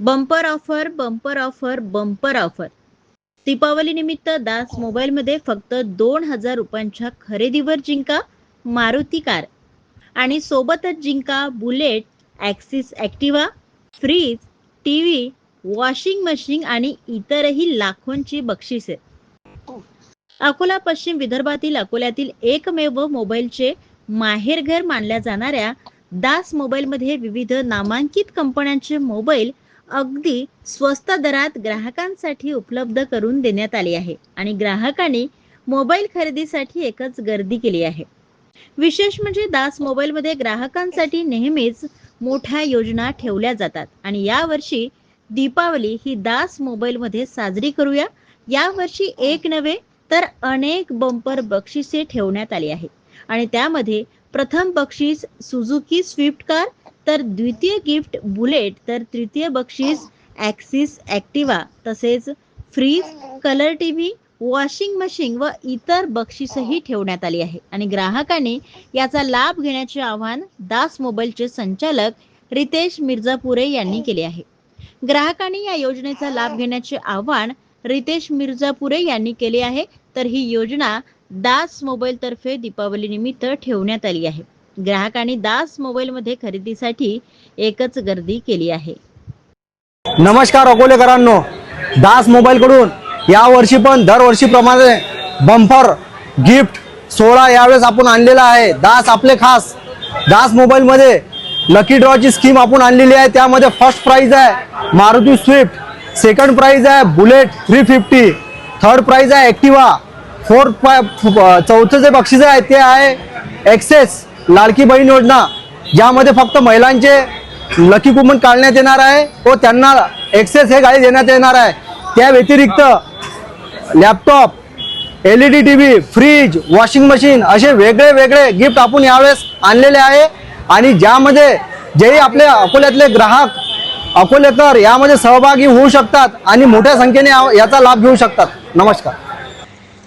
Bumper offer bumper offer bumper offer Deepavali निमित्त दास मोबाईलमध्ये फक्त दोन हजार रुपयांच्या खरेदीवर जिंका मारुती कार. आणि सोबतच जिंका bullet Access Activa fridge T V washing machine आणि इतरही लाखोंची बक्षिसे. अकोला पश्चिम विदर्भातील अकोल्यातील एकमेव मोबाईलचे माहेरघर मानल्या जाणाऱ्या दास मोबाईलमध्ये विविध नामांकित कंपन्यांचे मोबाईल अगदी स्वस्त दरात ग्राहकांसाठी उपलब्ध करून देण्यात आली आहे आणि ग्राहकांनी मोबाईल खरेदीसाठी एकच गर्दी केली आहे. विशेष म्हणजे दास मोबाईलमध्ये ग्राहकांसाठी नेहमीच मोठ्या योजना ठेवल्या जातात आणि यावर्षी दीपावली ही दास मोबाईलमध्ये साजरी करूया. यावर्षी एक नव्हे तर अनेक बंपर बक्षिसे ठेवण्यात आली आहे आणि त्यामध्ये प्रथम बक्षीस सुझुकी स्विफ्ट कार तर द्वितीय गिफ्ट बुलेट तर तृतीय बक्षीस ॲक्सिस ॲक्टिवा तसेच fridge colour T V washing machine व इतर बक्षीसही ठेवण्यात आली आहे. आणि ग्राहकांनी याचा लाभ घेण्याचे आवाहन दास मोबाईलचे संचालक रितेश मिर्झापुरे यांनी केले आहे. ग्राहकांनी या योजनेचा लाभ घेण्याचे आवाहन रितेश मिर्झापुरे यांनी केले आहे. तर ही योजना दास मोबाईल तर्फे दीपावली निमित्त ठेवण्यात आली आहे. ग्राहकांनी दास मोबाईल मध्ये खरेदीसाठी एकच गर्दी केली आहे. नमस्कार अकोलेकरांनो. दास मोबाईलकडून यावर्षी पण दरवर्षीप्रमाणे बंफर गिफ्ट सोळा यावेळेस आपण आणलेला आहे. दास आपले खास. दास मोबाईलमध्ये लकी ड्रॉची स्कीम आपण आणलेली आहे. त्यामध्ये फर्स्ट प्राइज आहे मारुती स्विफ्ट सेकंड प्राइज आहे bullet three fifty third prize आहे ॲक्टिवा फोर्थ चौथं जे बक्षीस आहे ते आहे एक्सेस लाडकी बहीण योजना ज्यामध्ये फक्त महिलांचे लकी कुमन काढण्यात येणार आहे व त्यांना एक्सेस हे गाडी देण्यात येणार आहे. त्या व्यतिरिक्त laptop L E D T V fridge washing machine असे वेगळे वेगळे गिफ्ट आपण यावेळेस आणलेले आहे. आणि ज्यामध्ये जेही आपले अकोल्यातले ग्राहक अकोलेकर यामध्ये सहभागी होऊ शकतात आणि मोठ्या संख्येने याचा लाभ घेऊ शकतात. नमस्कार.